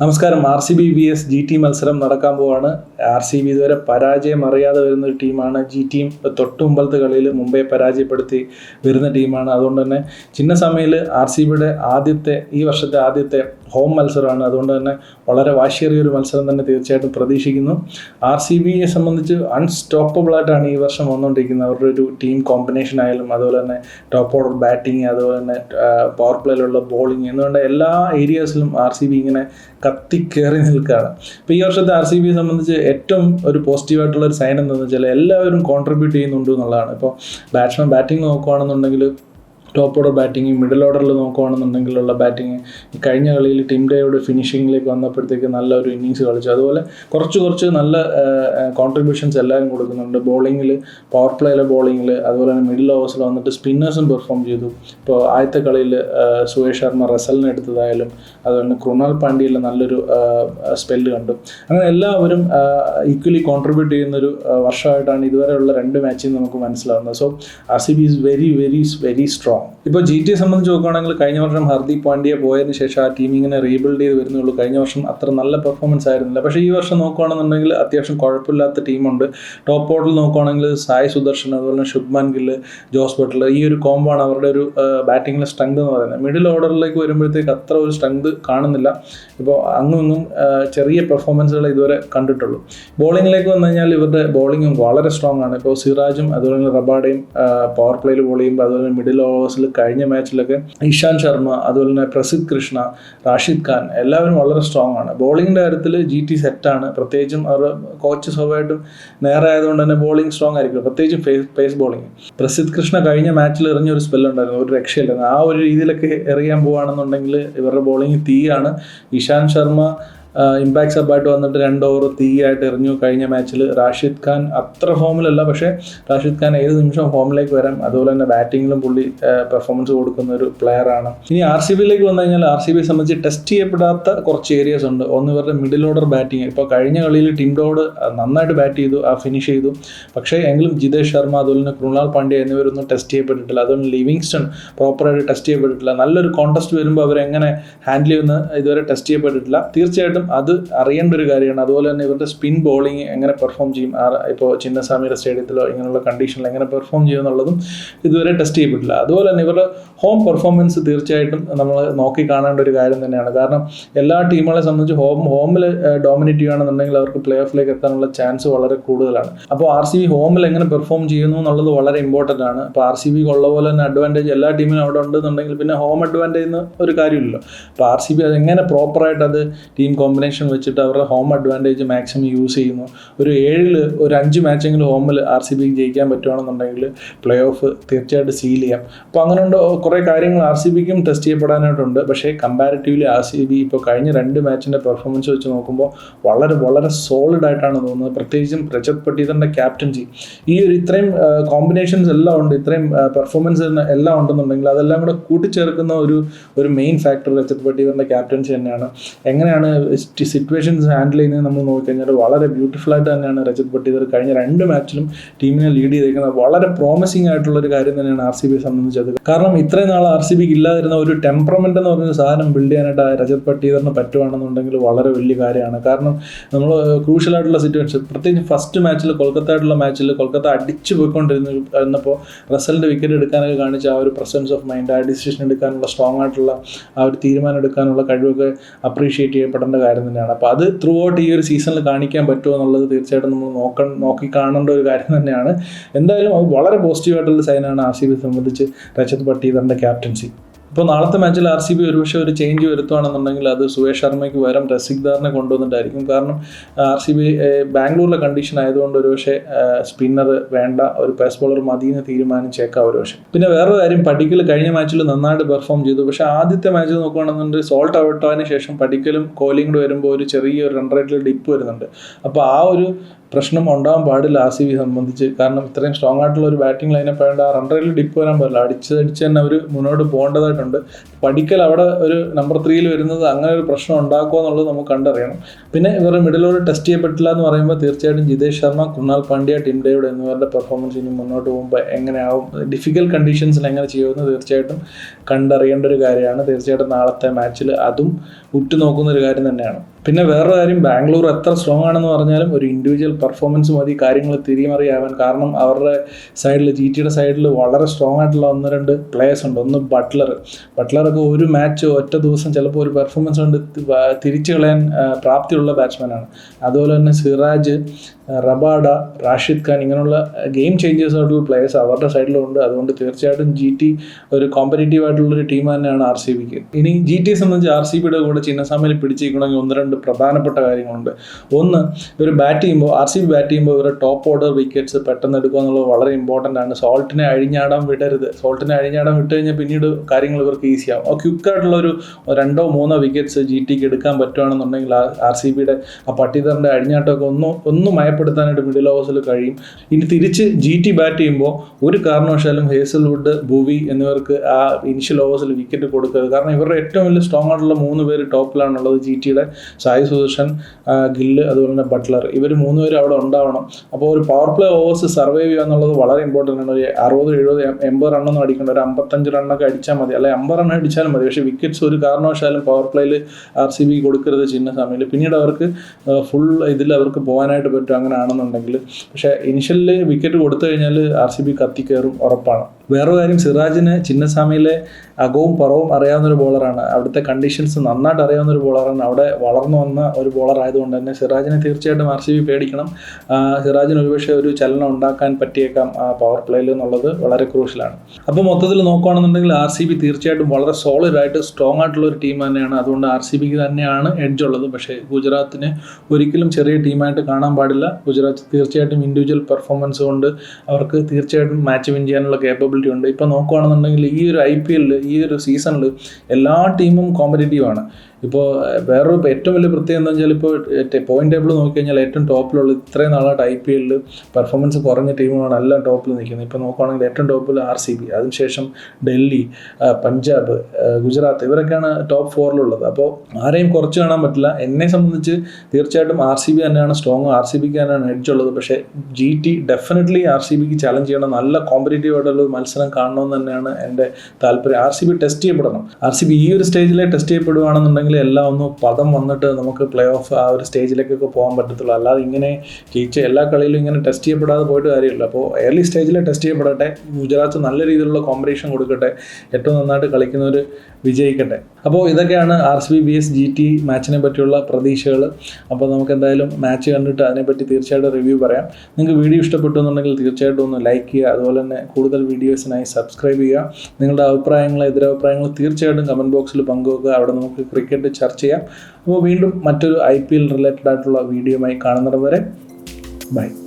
നമസ്കാരം. R C B V S G T മത്സരം നടക്കാൻ പോവാണ്. ആർ സി ബി ഇതുവരെ പരാജയം അറിയാതെ വരുന്ന ഒരു ടീമാണ്. ജി ടീം തൊട്ട് മുമ്പത്തെ കളിയിൽ മുംബൈ പരാജയപ്പെടുത്തി വരുന്ന ടീമാണ്. അതുകൊണ്ട് തന്നെ ചിന്ന സമയയിൽ ആർ സി ബിയുടെ ആദ്യത്തെ ഈ വർഷത്തെ ആദ്യത്തെ ഹോം മത്സരമാണ്. അതുകൊണ്ട് തന്നെ വളരെ വാശിയേറിയ ഒരു മത്സരം തന്നെ തീർച്ചയായിട്ടും പ്രതീക്ഷിക്കുന്നു. ആർ സി ബിയെ സംബന്ധിച്ച് അൺസ്റ്റോപ്പബിൾ ആയിട്ടാണ് ഈ വർഷം വന്നുകൊണ്ടിരിക്കുന്നത്. അവരുടെ ഒരു ടീം കോമ്പിനേഷൻ ആയാലും അതുപോലെ തന്നെ ടോപ്പ് ഓർഡർ ബാറ്റിംഗ് അതുപോലെ തന്നെ പവർ പ്ലേയിലുള്ള ബോളിംഗ് എന്നുകൊണ്ട് എല്ലാ ഏരിയാസിലും ആർ സി ബി ഇങ്ങനെ കത്തിക്കേറി നിൽക്കുകയാണ്. അപ്പോൾ ഈ വർഷത്തെ ആർ സി ബിയെ സംബന്ധിച്ച് ഏറ്റവും ഒരു പോസിറ്റീവായിട്ടുള്ള ഒരു സൈൻ എന്താണെന്ന് വെച്ചാൽ എല്ലാവരും കോൺട്രിബ്യൂട്ട് ചെയ്യുന്നുണ്ട് എന്നുള്ളതാണ്. ഇപ്പോൾ ബാറ്റ്സ്മാൻ ബാറ്റിംഗ് നോക്കുകയാണെന്നുണ്ടെങ്കിൽ ടോപ്പ് ഓർഡർ ബാറ്റിംഗ് മിഡിൽ ഓർഡറിൽ നോക്കുകയാണെന്നുണ്ടെങ്കിലുള്ള ബാറ്റിംഗ് കഴിഞ്ഞ കളിയിൽ ടീം ഡേയുടെ ഫിനിഷിങ്ങിലേക്ക് വന്നപ്പോഴത്തേക്ക് നല്ല ഒരു ഇന്നിങ്സ് കളിച്ചു. അതുപോലെ കുറച്ച് കുറച്ച് നല്ല കോൺട്രിബ്യൂഷൻസ് എല്ലാവരും കൊടുക്കുന്നുണ്ട്. ബോളിങ്ങിൽ പവർ പ്ലേയിലെ ബോളിങ്ങിൽ അതുപോലെ തന്നെ മിഡിൽ ഓവേഴ്സിൽ വന്നിട്ട് സ്പിന്നേഴ്സും പെർഫോം ചെയ്തു. ഇപ്പോൾ ആദ്യത്തെ കളിയിൽ സുരേഷ് ശർമ്മ റസലിനെ എടുത്തതായാലും അതുപോലെ കൃണാൽ പാണ്ഡ്യയിൽ നല്ലൊരു സ്പെല്ല് കണ്ടു. അങ്ങനെ എല്ലാവരും ഈക്വലി കോൺട്രിബ്യൂട്ട് ചെയ്യുന്നൊരു വർഷമായിട്ടാണ് ഇതുവരെയുള്ള രണ്ട് മാച്ചിൽ നമുക്ക് മനസ്സിലാവുന്നത്. So R C B is very very very strong ഇപ്പോൾ ജി ടി സംബന്ധിച്ച് നോക്കുകയാണെങ്കിൽ കഴിഞ്ഞ വർഷം ഹർദീപ് പാണ്ഡ്യ പോയതിന് ശേഷം ആ ടീം ഇങ്ങനെ റീബിൽഡ് ചെയ്ത് വരുന്നുള്ളൂ. കഴിഞ്ഞ വർഷം അത്ര നല്ല പെർഫോമൻസ് ആയിരുന്നില്ല. പക്ഷേ ഈ വർഷം നോക്കുകയാണെന്നുണ്ടെങ്കിൽ അത്യാവശ്യം കുഴപ്പമില്ലാത്ത ടീമുണ്ട് ടോപ്പ് ഓർഡറിൽ നോക്കുകയാണെങ്കിൽ സായ് സുദർശൻ അതുപോലെ തന്നെ ശുഭ്മാൻ ഗില്ല് ജോസ് ബട്ട്ലർ ഈ ഒരു കോംബോ ആണ് അവരുടെ ഒരു ബാറ്റിങ്ങിലെ സ്ട്രെങ്ത് എന്ന് പറയുന്നത്. മിഡിൽ ഓർഡറിലേക്ക് വരുമ്പോഴത്തേക്ക് അത്ര ഒരു സ്ട്രെങ്ത് കാണുന്നില്ല. ഇപ്പോൾ അങ്ങും ഇങ്ങും ചെറിയ പെർഫോമൻസുകൾ ഇതുവരെ കണ്ടിട്ടുള്ളൂ. ബോളിങ്ങിലേക്ക് വന്നു കഴിഞ്ഞാൽ ഇവരുടെ ബോളിങ്ങും വളരെ സ്ട്രോങ് ആണ്. ഇപ്പോൾ സിറാജും അതുപോലെ തന്നെ റബാഡയും പവർ പ്ലേയിൽ ബോൾ ചെയ്യുമ്പോൾ അതുപോലെ മിഡിൽ മിഡിൽ ഓവേഴ്സിൽ കഴിഞ്ഞ മാച്ചിലൊക്കെ ഇഷാന്ത് ശർമ്മ അതുപോലെ തന്നെ പ്രസിദ് കൃഷ്ണ റാഷിദ് ഖാൻ എല്ലാവരും വളരെ സ്ട്രോങ് ആണ്. ബോളിങ്ങിന്റെ കാര്യത്തിൽ ജി ടി സെറ്റാണ് പ്രത്യേകിച്ചും അവർ കോച്ച് സ്വാഭാവികമായിട്ടും നേരെ ആയതുകൊണ്ട് തന്നെ ബോളിംഗ് സ്ട്രോങ് ആയിരിക്കും. പ്രത്യേകിച്ചും face pace bowling Prasidh Krishna കഴിഞ്ഞ മാച്ചിൽ എറിഞ്ഞ ഒരു സ്പെല്ലുണ്ടായിരുന്നു ഒരു രക്ഷയില്ലായിരുന്നു. ആ ഒരു രീതിയിലൊക്കെ എറിയാൻ പോവുകയാണെന്നുണ്ടെങ്കിൽ ഇവരുടെ ബോളിംഗ് തീയാണ്. ഇഷാന്ത് ശർമ്മ ഇമ്പാക്ട് സബായിട്ട് വന്നിട്ട് രണ്ട് ഓവർ തീയായിട്ട് എറിഞ്ഞു. കഴിഞ്ഞ മാച്ചിൽ റാഷിദ് ഖാൻ അത്ര ഫോമിലല്ല പക്ഷേ റാഷിദ് ഖാൻ ഏത് നിമിഷം ഫോമിലേക്ക് വരാം. അതുപോലെ തന്നെ ബാറ്റിങ്ങിലും പുള്ളി പെർഫോമൻസ് കൊടുക്കുന്ന ഒരു പ്ലെയറാണ് ഇനി ആർ സി ബിയിലേക്ക് വന്നു കഴിഞ്ഞാൽ ആർ സി ബിയെ സംബന്ധിച്ച് ടെസ്റ്റ് ചെയ്യപ്പെടാത്ത കുറച്ച് ഏരിയസ് ഉണ്ട്. ഒന്ന് ഇവരുടെ മിഡിൽ ഓർഡർ ബാറ്റിംഗ് ഇപ്പോൾ കഴിഞ്ഞ കളിയിൽ ഡോഡ് നന്നായിട്ട് ബാറ്റ് ചെയ്തു ആ ഫിനിഷ് ചെയ്തു. പക്ഷേ എങ്കിലും ജിതേഷ് ശർമ്മ അതുപോലെ തന്നെ കൃണാൽ പാണ്ഡ്യ എന്നിവരൊന്നും ടെസ്റ്റ് ചെയ്യപ്പെട്ടിട്ടില്ല. അതുപോലെ ലിവിങ്സ്റ്റൺ പ്രോപ്പറായിട്ട് ടെസ്റ്റ് ചെയ്യപ്പെട്ടിട്ടില്ല. നല്ലൊരു കോൺടെസ്റ്റ് വരുമ്പോൾ അവരെങ്ങനെ ഹാൻഡിൽ ചെയ്യുന്ന ഇതുവരെ ടെസ്റ്റ് ചെയ്യപ്പെട്ടിട്ടില്ല. തീർച്ചയായിട്ടും അത് അറിയേണ്ട ഒരു കാര്യമാണ്. അതുപോലെ തന്നെ ഇവരുടെ സ്പിൻ ബോളിംഗ് എങ്ങനെ പെർഫോം ചെയ്യും? ഇപ്പോൾ ചിന്നസ്വാമിയുടെ സ്റ്റേഡിയത്തിലോ ഇങ്ങനെയുള്ള കണ്ടീഷനിൽ എങ്ങനെ പെർഫോം ചെയ്യും എന്നുള്ളതും ഇതുവരെ ടെസ്റ്റ് ചെയ്യപ്പെട്ടില്ല. അതുപോലെ തന്നെ ഇവരുടെ ഹോം പെർഫോമൻസ് തീർച്ചയായിട്ടും നമ്മൾ നോക്കി കാണേണ്ട ഒരു കാര്യം തന്നെയാണ്. കാരണം എല്ലാ ടീമുകളെ സംബന്ധിച്ച് ഹോം ഹോമിൽ ഡോമിനേറ്റ് ചെയ്യുകയാണെന്നുണ്ടെങ്കിൽ അവർക്ക് പ്ലേ ഓഫിലേക്ക് എത്താനുള്ള ചാൻസ് വളരെ കൂടുതലാണ്. അപ്പോൾ ആർ സി ബി ഹോമിൽ എങ്ങനെ പെർഫോം ചെയ്യുന്നു എന്നുള്ളത് വളരെ ഇമ്പോർട്ടന്റ് ആണ്. അപ്പോൾ ആർ സി ബിക്ക് ഉള്ള പോലെ തന്നെ അഡ്വാന്റേജ് എല്ലാ ടീമിനും അവിടെ ഉണ്ടെന്നുണ്ടെങ്കിൽ പിന്നെ ഹോം അഡ്വാന്റേജ് ഒരു കാര്യമില്ലല്ലോ. അപ്പോൾ ആർ സി ബി അത് എങ്ങനെ പ്രോപ്പറായിട്ട് അത് ടീം കോമ്പിനേഷൻ വെച്ചിട്ട് അവരുടെ ഹോം അഡ്വാന്റേജ് മാക്സിമം യൂസ് ചെയ്യുന്നു. ഒരു ഏഴിൽ ഒരു അഞ്ച് മാച്ചെങ്കിലും ഹോമിൽ ആർ സി ബിക്ക് ജയിക്കാൻ പറ്റുകയാണെന്നുണ്ടെങ്കിൽ പ്ലേ ഓഫ് തീർച്ചയായിട്ടും സീൽ ചെയ്യാം. അപ്പോൾ അങ്ങനെയുണ്ട്? കുറേ കാര്യങ്ങൾ ആർ സി ബിക്കും ടെസ്റ്റ് ചെയ്യപ്പെടാനായിട്ടുണ്ട്. പക്ഷേ കമ്പാരിറ്റീവ്ലി ആർ സി ബി ഇപ്പോൾ കഴിഞ്ഞ രണ്ട് മാച്ചിന്റെ പെർഫോമൻസ് വെച്ച് നോക്കുമ്പോൾ വളരെ വളരെ സോളിഡ് ആയിട്ടാണ് തോന്നുന്നത്. പ്രത്യേകിച്ചും പ്രജത് പട്ടീതറിന്റെ ക്യാപ്റ്റൻസി ഈ ഒരു ഇത്രയും കോമ്പിനേഷൻസ് എല്ലാം ഉണ്ട്. ഇത്രയും പെർഫോമൻസ് എല്ലാം ഉണ്ടെന്നുണ്ടെങ്കിൽ അതെല്ലാം കൂടെ കൂട്ടിച്ചേർക്കുന്ന ഒരു ഒരു മെയിൻ ഫാക്ടർ രജത് പട്ടീതറിന്റെ ക്യാപ്റ്റൻസി തന്നെയാണ്. എങ്ങനെയാണ് സിറ്റുവേഷൻസ് ഹാൻഡിൽ ചെയ്യുന്നത് നമ്മൾ നോക്കിക്കഴിഞ്ഞാൽ വളരെ ബ്യൂട്ടിഫുൾ ആയിട്ട് തന്നെയാണ് രജത് പട്ടീദർ കഴിഞ്ഞ രണ്ട് മാച്ചിലും ടീമിനെ ലീഡ് ചെയ്തിരിക്കുന്നത്. വളരെ പ്രോമിസിംഗ് ആയിട്ടുള്ള ഒരു കാര്യം തന്നെയാണ് ആർ സി ബിയെ സംബന്ധിച്ചത് കാരണം ഇത്രയും നാൾ ആർ സി ബിക്ക് ഇല്ലാതിരുന്ന ഒരു ടെമ്പറമെന്റ് എന്ന് പറഞ്ഞ സാധനം ബിൽഡ് ചെയ്യാനായിട്ട് ആ രജത് പട്ടീദറിന് പറ്റുവാണെന്നുണ്ടെങ്കിൽ വളരെ വലിയ കാര്യമാണ്. കാരണം നമ്മൾ ക്രൂഷ്യൽ ആയിട്ടുള്ള സിറ്റുവേഷൻ പ്രത്യേകിച്ച് ഫസ്റ്റ് മാച്ചിൽ കൊൽക്കത്ത ആയിട്ടുള്ള മാച്ചിൽ കൊൽക്കത്ത അടിച്ചു പോയിക്കൊണ്ടിരുന്നപ്പോൾ റസലിന്റെ വിക്കറ്റ് എടുക്കാനൊക്കെ കാണിച്ച ആ ഒരു പ്രസൻസ് ഓഫ് മൈൻഡ് ആ ഡിസിഷൻ എടുക്കാനുള്ള സ്ട്രോങ് ആയിട്ടുള്ള ആ ഒരു തീരുമാനം എടുക്കാനുള്ള കഴിവൊക്കെ അപ്രീഷിയേറ്റ് ചെയ്യപ്പെടേണ്ട കാര്യം തന്നെയാണ്. അപ്പോൾ അത് ത്രൂ ഔട്ട് ഈ ഒരു സീസണിൽ കാണിക്കാൻ പറ്റുമോ എന്നുള്ളത് തീർച്ചയായിട്ടും നമ്മൾ നോക്ക നോക്കി കാണേണ്ട ഒരു കാര്യം തന്നെയാണ്. എന്തായാലും അത് വളരെ പോസിറ്റീവായിട്ടുള്ള സൈനാണ് ആർ സി ബി സംബന്ധിച്ച് രജത് പട്ടീതറിന്റെ ക്യാപ്റ്റൻസി ഇപ്പോൾ നാളത്തെ മാച്ചിൽ ആർ സി ബി ഒരുപക്ഷെ ഒരു ചേഞ്ച് വരുത്തുകയാണെന്നുണ്ടെങ്കിൽ അത് സുരേഷ് ശർമ്മയ്ക്ക് പകരം രസിക്ദാറിനെ കൊണ്ടുവന്നിട്ടായിരിക്കും. കാരണം ആർ സി ബി ബാംഗ്ലൂരിലെ കണ്ടീഷൻ ആയതുകൊണ്ട് ഒരുപക്ഷെ സ്പിന്നർ വേണ്ട ഒരു പേസ് ബോളർ മതി എന്ന് തീരുമാനിച്ചേക്കാം ഒരുപക്ഷെ. പിന്നെ വേറൊരു കാര്യം പടിക്കൽ കഴിഞ്ഞ മാച്ചിൽ നന്നായിട്ട് പെർഫോം ചെയ്തു. പക്ഷെ ആദ്യത്തെ മാച്ച് നോക്കുകയാണെന്നുണ്ടെങ്കിൽ സോൾട്ട് ഔട്ടായതിനു ശേഷം പടിക്കലും കോഹ്ലിയും കൂടെ വരുമ്പോൾ ഒരു ചെറിയ ഒരു റൺ റേറ്റിൽ ഡിപ്പ് വരുന്നുണ്ട്. അപ്പോൾ ആ ഒരു പ്രശ്നം ഉണ്ടാകാൻ പാടില്ല ആർ സി ബി സംബന്ധിച്ച്. കാരണം ഇത്രയും സ്ട്രോങ് ആയിട്ടുള്ള ഒരു ബാറ്റിംഗ് ലൈനപ്പ് ആയതുകൊണ്ട് ആ റൺ ഡിപ്പ് വരാൻ പറ്റില്ല അടിച്ച് അടിച്ച് തന്നെ അവർ മുന്നോട്ട് പോകേണ്ടതായിട്ടുണ്ട്. പഠിക്കൽ അവിടെ ഒരു നമ്പർ ത്രീയിൽ വരുന്നത് അങ്ങനെ ഒരു പ്രശ്നം ഉണ്ടാക്കുമോ എന്നുള്ളത് നമുക്ക് കണ്ടറിയണം. പിന്നെ ഇവരുടെ മിഡിൽ ഓവർ ടെസ്റ്റ് ചെയ്യപ്പെട്ടില്ല എന്ന് പറയുമ്പോൾ തീർച്ചയായിട്ടും ജിതേഷ് ശർമ്മ കുണാൽ പാണ്ഡ്യ ടിം ഡേവിഡ് എന്നിവരുടെ പെർഫോമൻസ് ഇനി മുന്നോട്ട് പോകുമ്പോൾ എങ്ങനെയാവും? ഡിഫിക്കൽട്ട് കണ്ടീഷൻസിൽ എങ്ങനെ ചെയ്യുമെന്ന് തീർച്ചയായിട്ടും കണ്ടറിയേണ്ട ഒരു കാര്യമാണ്. തീർച്ചയായിട്ടും നാളത്തെ മാച്ചിൽ അതും ഉറ്റുനോക്കുന്ന ഒരു കാര്യം തന്നെയാണ്. പിന്നെ വേറൊരു കാര്യം ബാംഗ്ലൂർ എത്ര സ്ട്രോങ് ആണെന്ന് പറഞ്ഞാലും ഒരു ഇൻഡിവിജ്വൽ പെർഫോമൻസ് മതി കാര്യങ്ങൾ തിരിമറിയാവാൻ കാരണം അവരുടെ സൈഡിൽ ജി ടിയുടെ സൈഡിൽ വളരെ സ്ട്രോങ് ആയിട്ടുള്ള ഒന്ന് രണ്ട് പ്ലേയേഴ്സ് ഉണ്ട്. ഒന്ന് ബട്ട്ലർ ബട്ട്ലറൊക്കെ ഒരു മാച്ച് ഒറ്റ ദിവസം ചിലപ്പോൾ ഒരു പെർഫോമൻസ് കൊണ്ട് തിരിച്ചു കളയാൻ പ്രാപ്തിയുള്ള ബാറ്റ്സ്മാനാണ് അതുപോലെ തന്നെ സിറാജ് റബാഡ റാഷിദ് ഖാൻ ഇങ്ങനെയുള്ള ഗെയിം ചേഞ്ചേഴ്സ് ആയിട്ടുള്ള പ്ലേയേഴ്സ് അവരുടെ സൈഡിലുണ്ട് അതുകൊണ്ട് തീർച്ചയായിട്ടും ജി ടി ഒരു കോമ്പറ്റേറ്റീവ് ആയിട്ടുള്ള ഒരു ടീം തന്നെയാണ് ആർ സി ബിക്ക് ഇനി ജി ടി സംബന്ധിച്ച് ആർ സി ബിയുടെ കൂടെ ചിന്നസ്വാമിയിൽ പിടിച്ചിരിക്കണമെങ്കിൽ ഒന്ന് രണ്ട് പ്രധാനപ്പെട്ട കാര്യങ്ങളുണ്ട്. ഒന്ന് ഇവർ ബാറ്റ് ചെയ്യുമ്പോൾ ആർ സി ബി ബാറ്റ് ചെയ്യുമ്പോൾ ഇവരുടെ ടോപ്പ് ഓർഡർ വിക്കറ്റ്സ് പെട്ടെന്ന് എടുക്കുക എന്നുള്ളത് വളരെ ഇമ്പോർട്ടന്റ് ആണ്. സോൾട്ടിനെ അഴിഞ്ഞാടാൻ വിടരുത്. സോൾട്ടിനെ അഴിഞ്ഞാടാൻ വിട്ട് കഴിഞ്ഞാൽ പിന്നീട് കാര്യങ്ങൾ ഇവർക്ക് ഈസിയാവും ആ ക്വിക്കായിട്ടുള്ള ഒരു രണ്ടോ മൂന്നോ വിക്കറ്റ്സ് ജി ടിക്ക് എടുക്കാൻ പറ്റുകയാണെന്നുണ്ടെങ്കിൽ ആർ സി ബിയുടെ ആ പട്ടിതറിന്റെ അഴിഞ്ഞാട്ടമൊക്കെ ഒന്ന് ഒന്ന് മയപ്പെടുത്താനായിട്ട് മിഡിൽ ഓവേഴ്സിൽ കഴിയും. ഇനി തിരിച്ച് ജി ടി ബാറ്റ് ചെയ്യുമ്പോൾ ഒരു കാരണവശാലും ഹേസൽവുഡ് ഭൂവി എന്നിവർക്ക് ആ ഇനിഷ്യൽ ഓവേഴ്സിൽ വിക്കറ്റ് കൊടുക്കരുത്. കാരണം ഇവരുടെ ഏറ്റവും വലിയ സ്ട്രോങ് ആയിട്ടുള്ള മൂന്ന് പേര് ടോപ്പിലാണുള്ളത് ജി ടിയുടെ സായി സുദർശൻ ഗില്ല് അതുപോലെ തന്നെ ബട്ട്ലർ. ഇവർ മൂന്ന് പേര് അവിടെ ഉണ്ടാവണം. അപ്പോൾ ഒരു പവർ പ്ലേ ഓവേഴ്സ് സർവൈവ് ചെയ്യുക എന്നുള്ളത് വളരെ ഇമ്പോർട്ടന്റ് ആണ്. ഒരു അറുപത് എഴുപത് എൺപത് റണ്ണൊന്നും അടിക്കേണ്ട. ഒരു അമ്പത്തഞ്ച് റണ്ണൊക്കെ അടിച്ചാൽ മതി. അല്ലെങ്കിൽ അമ്പത് റണ്ണ് അടിച്ചാലും മതി. പക്ഷേ വിക്കറ്റ്സ് ഒരു കാരണവശാലും പവർ പ്ലേയിൽ ആർ സി ബി കൊടുക്കരുത് ചിന്ന സമയത്ത്. പിന്നീട് അവർക്ക് ഫുൾ ഇതിൽ അവർക്ക് പോകാനായിട്ട് പറ്റും. അങ്ങനെ ആണെന്നുണ്ടെങ്കിൽ പക്ഷേ ഇനിഷ്യലിൽ വിക്കറ്റ് കൊടുത്തു കഴിഞ്ഞാൽ ആർ സി ബി കത്തിക്കയറും ഉറപ്പാണ്. വേറെ കാര്യം സിറാജിന് ചിന്നസ്വാമിയിലെ അകവും പുറവും അറിയാവുന്ന ഒരു ബോളറാണ് അവിടുത്തെ കണ്ടീഷൻസ് നന്നായിട്ട് അറിയാവുന്ന ഒരു ബോളറാണ് അവിടെ വളർന്നു വന്ന ഒരു ബോളർ ആയതുകൊണ്ട് തന്നെ സിറാജിനെ തീർച്ചയായിട്ടും ആർ സി ബി പേടിക്കണം. സിറാജിന് ഒരുപക്ഷെ ഒരു ചലനം ഉണ്ടാക്കാൻ പറ്റിയേക്കാം പവർ പ്ലേയിൽ എന്നുള്ളത് വളരെ ക്രൂഷ്യലാണ് അപ്പോൾ മൊത്തത്തിൽ നോക്കുകയാണെന്നുണ്ടെങ്കിൽ ആർ സി ബി തീർച്ചയായിട്ടും വളരെ സോളിഡ് ആയിട്ട് സ്ട്രോങ് ആയിട്ടുള്ള ഒരു ടീം തന്നെയാണ്. അതുകൊണ്ട് ആർ സി ബിക്ക് തന്നെയാണ് എഡ്ജ് ഉള്ളത്. പക്ഷേ ഗുജറാത്തിന് ഒരിക്കലും ചെറിയ ടീമായിട്ട് കാണാൻ പാടില്ല. ഗുജറാത്ത് തീർച്ചയായിട്ടും ഇൻഡിവിജ്വൽ പെർഫോമൻസ് കൊണ്ട് അവർക്ക് തീർച്ചയായിട്ടും മാച്ച് വിൻ ചെയ്യാനുള്ള കേപ്പബിലിറ്റി ഉണ്ട്. ഇപ്പോൾ നോക്കുകയാണെന്നുണ്ടെങ്കിൽ ഈ ഒരു ഐ പി എല്ലിൽ ഈ ഒരു സീസണിൽ എല്ലാ ടീമും കോമ്പറ്റീറ്റീവ് ആണ്. ഇപ്പോൾ വേറൊരു ഏറ്റവും വലിയ പ്രത്യേകത എന്താ വെച്ചാൽ ഇപ്പോൾ പോയിന്റ് ടേബിൾ നോക്കി കഴിഞ്ഞാൽ ഏറ്റവും ടോപ്പിലുള്ള ഇത്രയും നാളായിട്ട് ഐ പി എല്ലിൽ പെർഫോമൻസ് കുറഞ്ഞ ടീമുകളാണ് എല്ലാം ടോപ്പിൽ നിൽക്കുന്നത്. ഇപ്പോൾ നോക്കുകയാണെങ്കിൽ ഏറ്റവും ടോപ്പിൽ ആർ സി ബി അതിനുശേഷം ഡൽഹി പഞ്ചാബ് ഗുജറാത്ത് ഇവരൊക്കെയാണ് ടോപ്പ് ഫോറിലുള്ളത് അപ്പോൾ ആരെയും കുറച്ച് കാണാൻ പറ്റില്ല. എന്നെ സംബന്ധിച്ച് തീർച്ചയായിട്ടും ആർ സി ബി തന്നെയാണ് സ്ട്രോങ് ആർ സി ബിക്ക് തന്നെയാണ് എഡ്ജ് ഉള്ളത്. പക്ഷേ G T definitely R C ബിക്ക് ചലഞ്ച് ചെയ്യണം. നല്ല കോമ്പറ്റേറ്റീവ് ആയിട്ടുള്ള മത്സരം കാണണമെന്ന് തന്നെയാണ് എന്റെ താല്പര്യം. ആർ സി ബി ടെസ്റ്റ് ചെയ്യപ്പെടണം. ആർ സി ബി ഈ ഒരു സ്റ്റേജിലെ ടെസ്റ്റ് ചെയ്യപ്പെടുകയാണെന്നുണ്ടെങ്കിൽ എല്ലാം ഒന്ന് പദം വന്നിട്ട് നമുക്ക് പ്ലേ ഓഫ് ആ ഒരു സ്റ്റേജിലേക്കൊക്കെ പോകാൻ പറ്റത്തുള്ളൂ. അല്ലാതെ ഇങ്ങനെ ജയിച്ച എല്ലാ കളിയിലും ഇങ്ങനെ ടെസ്റ്റ് ചെയ്യപ്പെടാതെ പോയിട്ട് കാര്യമില്ല. അപ്പോൾ ഏർലി സ്റ്റേജിൽ ടെസ്റ്റ് ചെയ്യപ്പെടട്ടെ. ഗുജറാത്ത് നല്ല രീതിയിലുള്ള കോമ്പറ്റീഷൻ കൊടുക്കട്ടെ. ഏറ്റവും നന്നായിട്ട് കളിക്കുന്നവർ വിജയിക്കട്ടെ. അപ്പോൾ ഇതൊക്കെയാണ് R C B V S G T മാച്ചിനെ പറ്റിയുള്ള പ്രതീക്ഷകൾ അപ്പോൾ നമുക്ക് എന്തായാലും മാച്ച് കണ്ടിട്ട് അതിനെപ്പറ്റി തീർച്ചയായിട്ടും റിവ്യൂ പറയാം. നിങ്ങൾക്ക് വീഡിയോ ഇഷ്ടപ്പെട്ടു എന്നുണ്ടെങ്കിൽ തീർച്ചയായിട്ടും ഒന്ന് ലൈക്ക് ചെയ്യുക. അതുപോലെ തന്നെ കൂടുതൽ വീഡിയോസിനായി സബ്സ്ക്രൈബ് ചെയ്യുക. നിങ്ങളുടെ അഭിപ്രായങ്ങൾ എതിരഭിപ്രായങ്ങൾ തീർച്ചയായിട്ടും കമന്റ് ബോക്സിൽ പങ്കുവെക്കുക. അവിടെ നമുക്ക് ക്രിക്കറ്റ് ചർച്ച ചെയ്യാം. അപ്പോൾ വീണ്ടും മറ്റൊരു ഐ പി എൽ റിലേറ്റഡ് ആയിട്ടുള്ള വീഡിയോയുമായി കാണുന്നവരെ വരെ ബൈ.